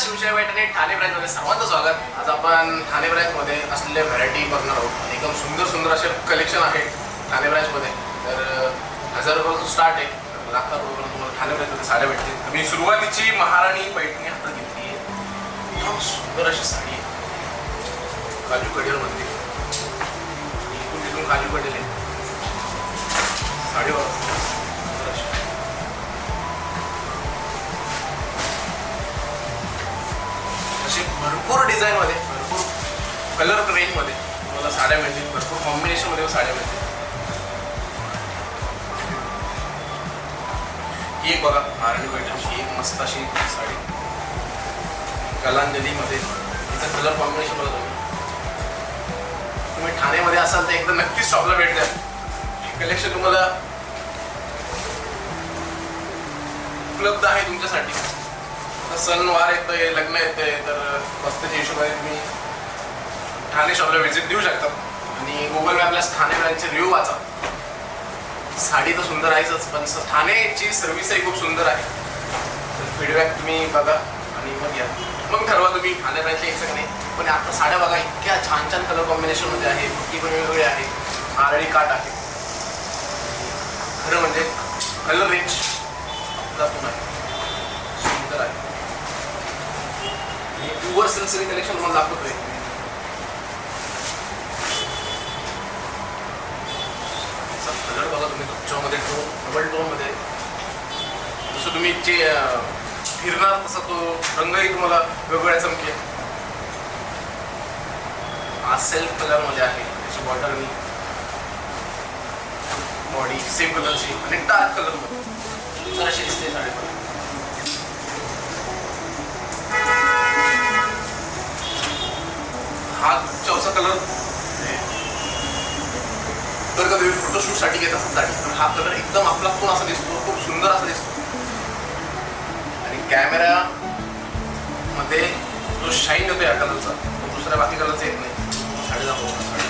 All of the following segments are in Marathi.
शिवशाही वाईट आणि ठाणे ब्रँचमध्ये सर्वांचं स्वागत. आज आपण ठाणे ब्रँचमध्ये असलेल्या व्हरायटी बघणार आहोत. आणि एकदम सुंदर सुंदर असे कलेक्शन आहे ठाणे ब्रँचमध्ये. तर हजार रुपयापासून स्टार्ट आहे. तर लाखात रुपयापर्यंत तुम्हाला ठाणे ब्रँचमध्ये साड्या भेटतील. मी सुरुवातीची महाराणी पैठणी हातात घेतली आहे एकदम सुंदर अशी साडी आहे. काजू कडेलमध्ये इकडून तिथून काजू कडेल आहे. साडीवर रेंजमध्ये तुम्हाला साड्या मिळतील भरपूर. कॉम्बिनेशनमध्ये साड्या मिळतील. ही एक बघा महाराणी पैठणची ही एक मस्त अशी साडी. कलांजलीमध्ये. हिचं कलर कॉम्बिनेशन बघा तुम्ही. तुम्ही ठाण्यामध्ये असाल तर एकदा नक्कीच शॉपला भेट द्या. हे कलेक्शन तुम्हाला उपलब्ध आहे तुमच्यासाठी. सणवार येतंय लग्न येतंय तर वस्तीच्या हिशोबाने तुम्ही ठाणे शॉपला व्हिजिट देऊ शकता आणि गुगल मॅपला ठाणे ब्रँचचे रिव्ह्यू वाचा. साडी तर सुंदर आहेच पण ठाणेची सर्व्हिसही खूप सुंदर आहे. तर फीडबॅक तुम्ही बघा आणि मग या. मग ठरवा तुम्ही ठाणे ब्रँचचे यायचं का नाही. पण आता साड्या बघा इतक्या छान छान कलर कॉम्बिनेशनमध्ये आहे बुट्टी पण वेगवेगळी आहे. आरळी काट आहे. खरं म्हणजे कलर रेंज जातो आहे सुंदर आहे. आणि प्युअर सिल्क कलेक्शन म्हणून दाखवतोय कलर बघा तुम्ही डबल टोमध्ये जसं तुम्ही जे फिरणार तसा तो रंगही तुम्हाला वेगवेगळ्या चमकेल हा सेल्फ कलरमध्ये आहे. त्याची बॉर्डरनी बॉडी सेम कलरची आणि डार्क कलरमध्ये सुंदर अशी दिसते साडी हा चौथा कलर तर का फोटोशूटसाठी घेत असाल दाढी तर हा कलर एकदम आपला फोन असा दिसतो खूप सुंदर असा दिसतो. आणि कॅमेरा मध्ये जो शाईन येतो या कलरचा तो दुसऱ्या बाकी कलरचा येत नाही. साडी दाखव साडी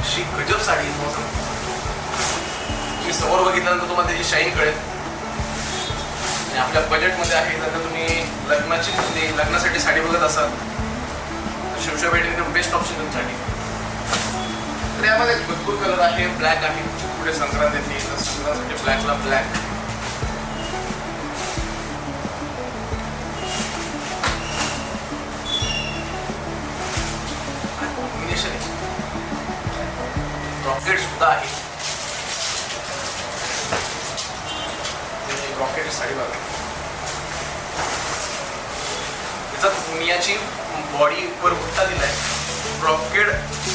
अशी गजब साडी तुम्ही समोर बघितल्यानंतर तुम्हाला त्याची शाईन कळेल. आणि आपल्या बजेटमध्ये आहे तर तुम्ही लग्नाची म्हणजे लग्नासाठी साडी बघत असाल तर शिवशा भेटेल बेस्ट ऑप्शन तुमच्यासाठी. तर यामध्ये भरपूर कलर आहे. ब्लॅक आहे. पुढे संक्रांत येते. तर संक्रांतसाठी ब्लॅकला ब्लॅक आहे. रॉकेट सुद्धा आहे. रॉकेट साडी बघा. मियाची बॉडी वर दिला दिलाय. ब्रॉकेड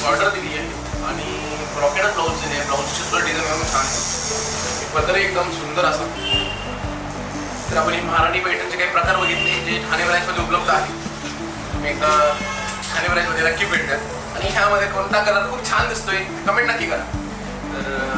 ऑर्डर दिली आहे. आणि ब्रॉकेडच ब्लाऊज दिली आहे. ब्लाऊजची सुद्धा डिझाईन एकदम छान आहे. पदर एकदम सुंदर असा. तर आपण हे महाराणी पैठणचे काही प्रकार बघितले जे ठाणे ब्रँचमध्ये उपलब्ध आहे एकदा ठाणे ब्रँचमध्ये नक्की भेट द्या. आणि ह्यामध्ये कोणता कलर खूप छान दिसतोय कमेंट नक्की करा. तर